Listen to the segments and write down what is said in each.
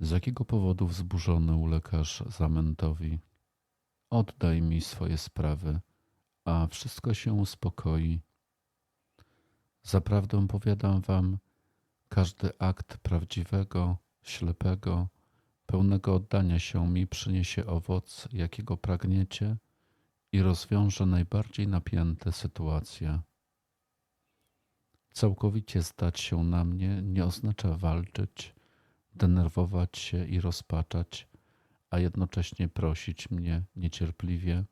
Z jakiego powodu wzburzony ulegasz zamętowi? Oddaj mi swoje sprawy, a wszystko się uspokoi. Zaprawdę powiadam wam, każdy akt prawdziwego, ślepego, pełnego oddania się mi przyniesie owoc, jakiego pragniecie i rozwiąże najbardziej napięte sytuacje. Całkowicie zdać się na mnie nie oznacza walczyć, denerwować się i rozpaczać, a jednocześnie prosić mnie niecierpliwie,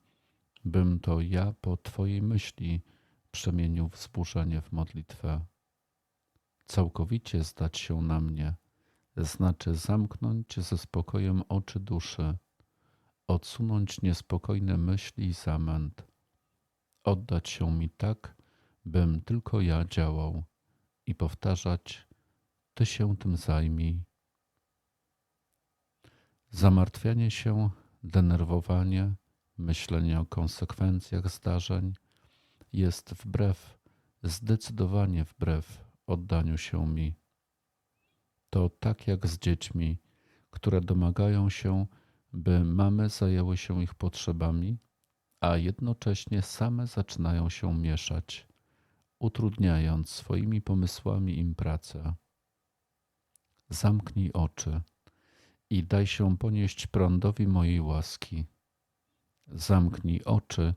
bym to ja po Twojej myśli przemienił wzburzenie w modlitwę. Całkowicie zdać się na mnie znaczy zamknąć ze spokojem oczy duszy, odsunąć niespokojne myśli i zamęt, oddać się mi tak, bym tylko ja działał i powtarzać: Ty się tym zajmij. Zamartwianie się, denerwowanie, myślenie o konsekwencjach zdarzeń jest wbrew, zdecydowanie wbrew oddaniu się mi. To tak jak z dziećmi, które domagają się, by mamy zajęły się ich potrzebami, a jednocześnie same zaczynają się mieszać, utrudniając swoimi pomysłami im pracę. Zamknij oczy i daj się ponieść prądowi mojej łaski. Zamknij oczy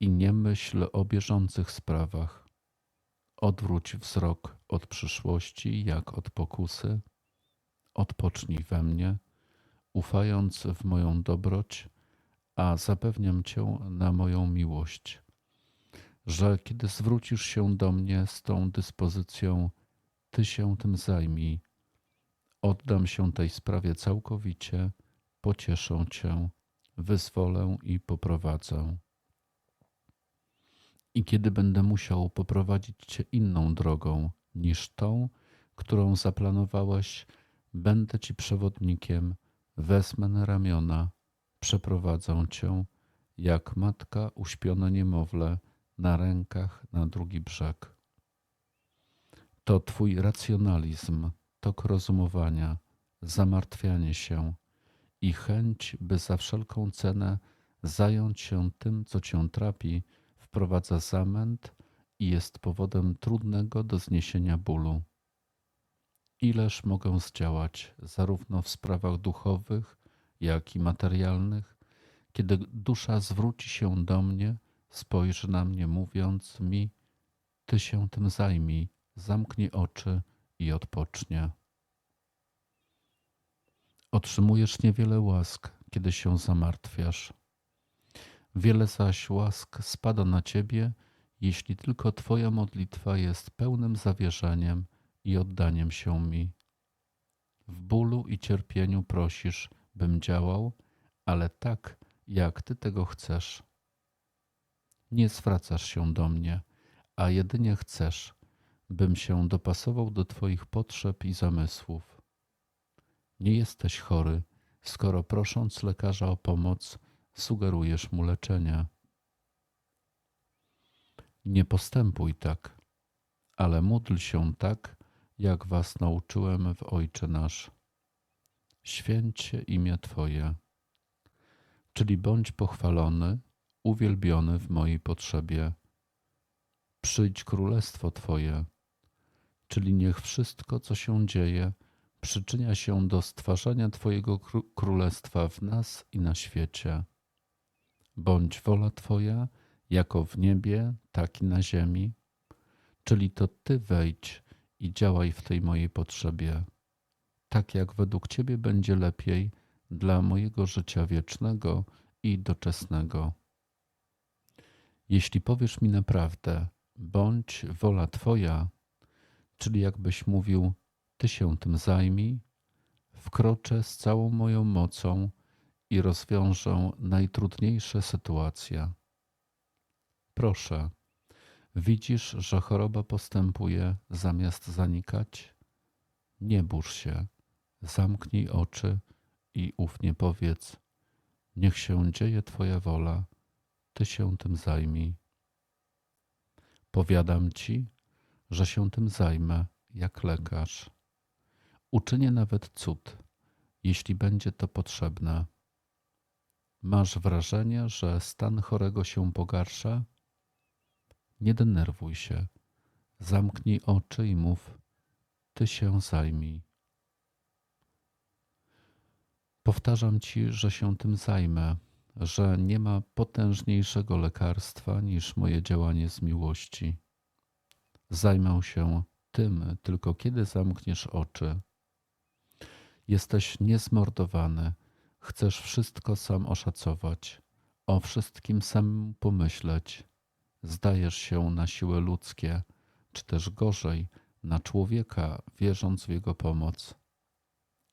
i nie myśl o bieżących sprawach. Odwróć wzrok od przyszłości jak od pokusy. Odpocznij we mnie, ufając w moją dobroć, a zapewniam Cię na moją miłość, że kiedy zwrócisz się do mnie z tą dyspozycją, Ty się tym zajmij. Oddam się tej sprawie całkowicie, pocieszę Cię, wyzwolę i poprowadzę. I kiedy będę musiał poprowadzić Cię inną drogą niż tą, którą zaplanowałeś, będę Ci przewodnikiem, wezmę na ramiona, przeprowadzę Cię, jak matka uśpione niemowlę na rękach na drugi brzeg. To Twój racjonalizm, tok rozumowania, zamartwianie się i chęć, by za wszelką cenę zająć się tym, co Cię trapi, wprowadza zamęt i jest powodem trudnego do zniesienia bólu. Ileż mogę zdziałać, zarówno w sprawach duchowych, jak i materialnych, kiedy dusza zwróci się do mnie, spojrzy na mnie, mówiąc mi: Ty się tym zajmij, zamknij oczy i odpocznie. Otrzymujesz niewiele łask, kiedy się zamartwiasz. Wiele zaś łask spada na ciebie, jeśli tylko Twoja modlitwa jest pełnym zawierzeniem i oddaniem się mi. W bólu i cierpieniu prosisz, bym działał, ale tak, jak Ty tego chcesz. Nie zwracasz się do mnie, a jedynie chcesz, bym się dopasował do Twoich potrzeb i zamysłów. Nie jesteś chory, skoro prosząc lekarza o pomoc, sugerujesz mu leczenie. Nie postępuj tak, ale módl się tak, jak was nauczyłem w Ojcze Nasz. Święcie imię Twoje, czyli bądź pochwalony, uwielbiony w mojej potrzebie. Przyjdź królestwo Twoje, czyli niech wszystko, co się dzieje, przyczynia się do stwarzania Twojego królestwa w nas i na świecie. Bądź wola Twoja, jako w niebie, tak i na ziemi, czyli to Ty wejdź i działaj w tej mojej potrzebie, tak jak według Ciebie będzie lepiej dla mojego życia wiecznego i doczesnego. Jeśli powiesz mi naprawdę, bądź wola Twoja, czyli jakbyś mówił, Ty się tym zajmij, wkroczę z całą moją mocą i rozwiążę najtrudniejsze sytuacje. Proszę, widzisz, że choroba postępuje zamiast zanikać? Nie burz się, zamknij oczy i ufnie powiedz: Niech się dzieje Twoja wola, Ty się tym zajmij. Powiadam Ci, że się tym zajmę jak lekarz. Uczynię nawet cud jeśli będzie to potrzebne. Masz wrażenie, że stan chorego się pogarsza? Nie denerwuj się. Zamknij oczy i mów: Ty się zajmij. Powtarzam ci, że się tym zajmę, że nie ma potężniejszego lekarstwa niż moje działanie z miłości. Zajmę się tym tylko kiedy zamkniesz oczy. Jesteś niezmordowany, chcesz wszystko sam oszacować, o wszystkim samemu pomyśleć. Zdajesz się na siły ludzkie, czy też gorzej, na człowieka, wierząc w jego pomoc.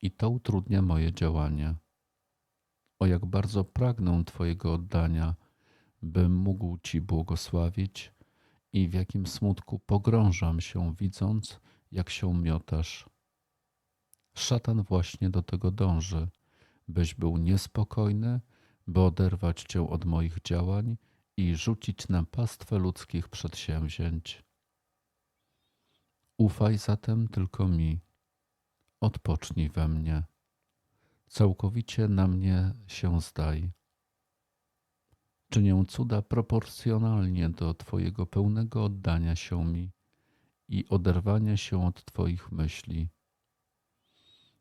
I to utrudnia moje działanie. O jak bardzo pragnę Twojego oddania, bym mógł Ci błogosławić i w jakim smutku pogrążam się, widząc, jak się miotasz. Szatan właśnie do tego dąży, byś był niespokojny, by oderwać Cię od moich działań i rzucić na pastwę ludzkich przedsięwzięć. Ufaj zatem tylko mi, odpocznij we mnie, całkowicie na mnie się zdaj. Czynię cuda proporcjonalnie do Twojego pełnego oddania się mi i oderwania się od Twoich myśli.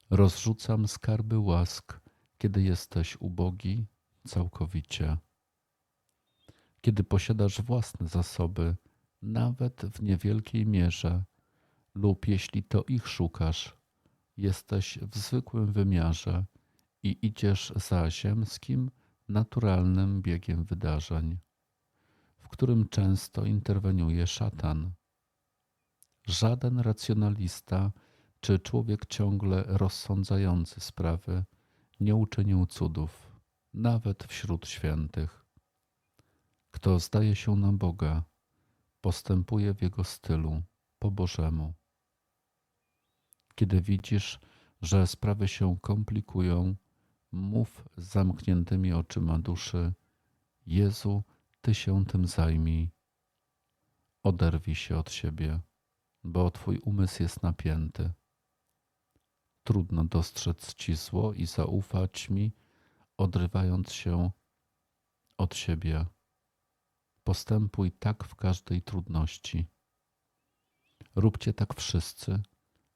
Rozrzucam skarby łask, kiedy jesteś ubogi całkowicie. Kiedy posiadasz własne zasoby, nawet w niewielkiej mierze, lub jeśli to ich szukasz, jesteś w zwykłym wymiarze i idziesz za ziemskim, naturalnym biegiem wydarzeń, w którym często interweniuje szatan. Żaden racjonalista czy człowiek ciągle rozsądzający sprawy nie uczynił cudów, nawet wśród świętych. Kto zdaje się na Boga, postępuje w jego stylu, po Bożemu. Kiedy widzisz, że sprawy się komplikują, mów z zamkniętymi oczyma duszy: Jezu, Ty się tym zajmij. Oderwij się od siebie, bo Twój umysł jest napięty. Trudno dostrzec Ci zło i zaufać mi, odrywając się od siebie. Postępuj tak w każdej trudności. Róbcie tak wszyscy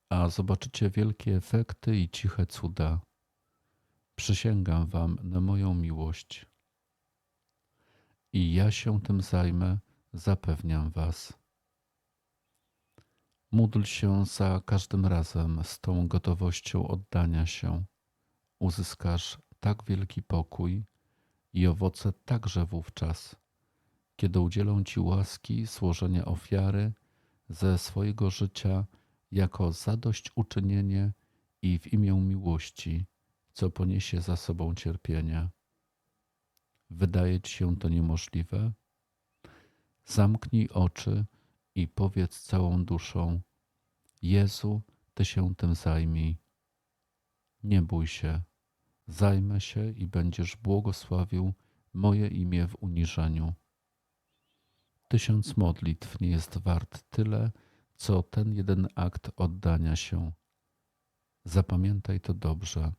a zobaczycie wielkie efekty i ciche cuda. Przysięgam wam na moją miłość. I ja się tym zajmę, zapewniam was. Módl się za każdym razem z tą gotowością oddania się. Uzyskasz tak wielki pokój i owoce także wówczas, kiedy udzielą ci łaski złożenia ofiary ze swojego życia jako zadośćuczynienie i w imię miłości, co poniesie za sobą cierpienie. Wydaje ci się to niemożliwe? Zamknij oczy i powiedz całą duszą: Jezu, Ty się tym zajmij. Nie bój się, zajmę się i będziesz błogosławił moje imię w uniżeniu. Tysiąc modlitw nie jest wart tyle, co ten jeden akt oddania się. Zapamiętaj to dobrze.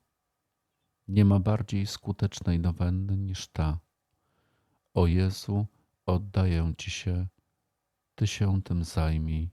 Nie ma bardziej skutecznej nowenny niż ta. O Jezu, oddaję Ci się, Ty się tym zajmij.